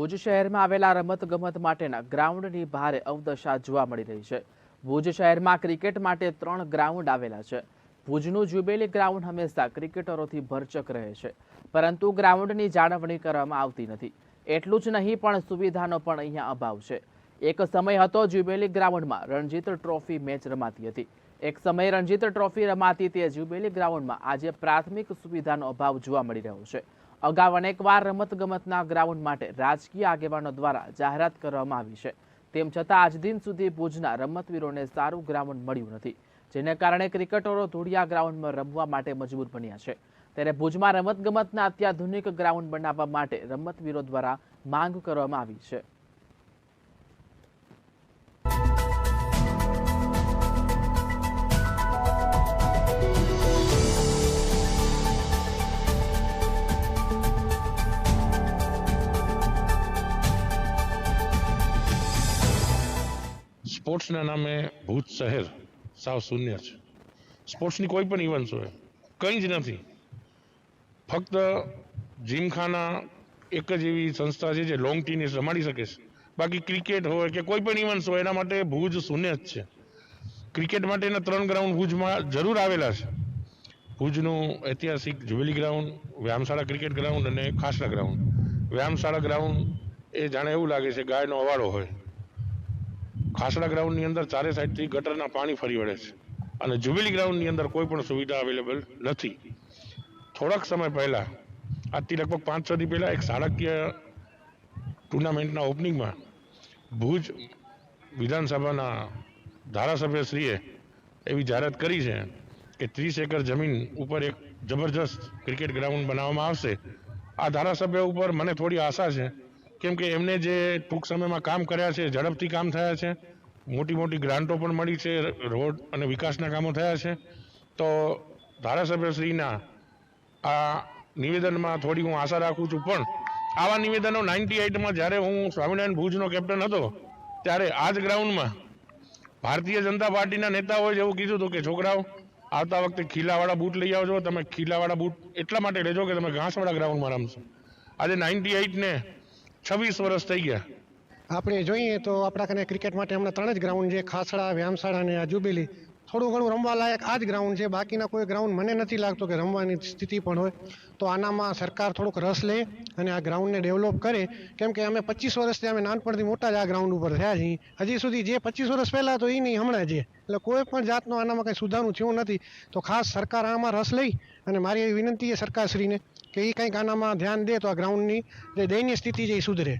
ભુજ શહેરમાં આવેલા રમતગમત માટેના ગ્રાઉન્ડની ભારે અવદશા જોવા મળી રહી છે. ભુજ શહેરમાં ક્રિકેટ માટે ત્રણ ગ્રાઉન્ડ આવેલા છે. ભુજનું જ્યુબેલી ગ્રાઉન્ડ હંમેશા ક્રિકેટરોથી ભરચક રહે છે. પરંતુ ગ્રાઉન્ડની જાળવણી કરવામાં આવતી નથી. એટલું જ નહીં, પણ સુવિધાનો પણ અહીંયા અભાવ છે. એક સમય હતો જ્યુબેલી ગ્રાઉન્ડમાં રણજીત ટ્રોફી મેચ રમાતી હતી. એક સમયે રણજીત ટ્રોફી રમાતી તે જ્યુબેલી ગ્રાઉન્ડમાં આજે પ્રાથમિક સુવિધાનો અભાવ જોવા મળી રહ્યો છે. અગાઉ અનેકવાર રમતગમતના ગ્રાઉન્ડ માટે રાજકીય આગેવાનો દ્વારા જાહેરાત કરવામાં આવી છે. તેમ છતાં આજ દિન સુધી ભુજના રમતવીરોને સારું ગ્રાઉન્ડ મળ્યું નથી, જેને કારણે ક્રિકેટરો ધૂળિયા ગ્રાઉન્ડમાં રમવા માટે મજબૂર બન્યા છે. ત્યારે ભુજમાં રમતગમતના અત્યાધુનિક ગ્રાઉન્ડ બનાવવા માટે રમતવીરો દ્વારા માંગ કરવામાં આવી છે. સ્પોર્ટ્સના નામે ભૂત શહેર સાવ શૂન્ય છે. સ્પોર્ટ્સની કોઈ પણ ઇવેન્ટ્સ હોય, કંઈ જ નથી. ફક્ત જીમખાના એક જ એવી સંસ્થા છે જે લોંગ ટીનિસ રમાડી શકે છે. બાકી ક્રિકેટ હોય કે કોઈ પણ ઇવેન્ટ્સ હોય, એના માટે ભુજ શૂન્ય જ છે. ક્રિકેટ માટેના ત્રણ ગ્રાઉન્ડ ભુજમાં જરૂર આવેલા છે. ભુજનું ઐતિહાસિક જુબેલી ગ્રાઉન્ડ વ્યાયામશાળા ક્રિકેટ ગ્રાઉન્ડ અને ખાસડા ગ્રાઉન્ડ વ્યાયામશાળા ગ્રાઉન્ડ એ જાણે એવું લાગે છે ગાયનો અવાડો હોય. ખાસડા ગ્રાઉન્ડની અંદર ચારે સાઈડથી ગટરના પાણી ફરી વળે છે. અને જુબેલી ગ્રાઉન્ડની અંદર કોઈ પણ સુવિધા અવેલેબલ નથી. થોડાક સમય પહેલાં, આજથી લગભગ પાંચ, છ દી પહેલાં એક શાળાકીય ટુર્નામેન્ટના ઓપનિંગમાં ભુજ વિધાનસભાના ધારાસભ્યશ્રીએ એવી જાહેરાત કરી છે કે ત્રીસ એકર જમીન ઉપર એક જબરજસ્ત ક્રિકેટ ગ્રાઉન્ડ બનાવવામાં આવશે. આ ધારાસભ્ય ઉપર મને થોડી આશા છે કેમ કે એમને જે ટૂંક સમયમાં કામ કર્યા છે, ઝડપથી કામ થયા છે મોટી મોટી ગ્રાન્ટો પણ મળી છે, રોડ અને વિકાસના કામો થયા છે, તો ધારાસભ્યશ્રીના આ નિવેદનમાં થોડી હું આશા રાખું છું, પણ આવા નિવેદનો નાઇન્ટી એઇટમાં જ્યારે હું સ્વામિનારાયણ ભુજનો કેપ્ટન હતો, ત્યારે આ જ ગ્રાઉન્ડમાં ભારતીય જનતા પાર્ટીના નેતાઓએ જેવું કીધું હતું કે, છોકરાઓ, આવતા વખતે ખીલાવાળા બૂટ લઈ આવજો, તમે ખીલાવાળા બૂટ એટલા માટે લેજો કે તમે ઘાસવાળા ગ્રાઉન્ડમાં રમશો. આજે નાઇન્ટી એઇટને છવ્વીસ વર્ષ થઈ ગયા. આપણે જોઈએ તો આપણા કને ક્રિકેટ માટે હમણાં ત્રણ જ ગ્રાઉન્ડ છે ખાસડા વ્યામશાળા અને આ જુબેલી. થોડું ઘણું રમવા લાયક આ જ ગ્રાઉન્ડ છે. બાકીના કોઈ ગ્રાઉન્ડ મને નથી લાગતો કે રમવાની સ્થિતિ પણ હોય. તો આનામાં સરકાર થોડુંક રસ લે અને આ ગ્રાઉન્ડને ડેવલપ કરે. કેમ કે અમે પચીસ વર્ષથી અમે નાનપણથી મોટા જ આ ગ્રાઉન્ડ ઉપર થયા છીએ. હજી સુધી જે પચીસ વર્ષ પહેલાં તો એ નહીં, હમણાં જે. એટલે કોઈ પણ જાતનું આનામાં કંઈ સુધારું થયું નથી. તો ખાસ સરકાર આમાં રસ લઈ અને મારી એવી વિનંતી એ સરકારશ્રીને કે એ કંઈક આનામાં ધ્યાન દે તો આ ગ્રાઉન્ડની જે દયનીય સ્થિતિ છે એ સુધરે.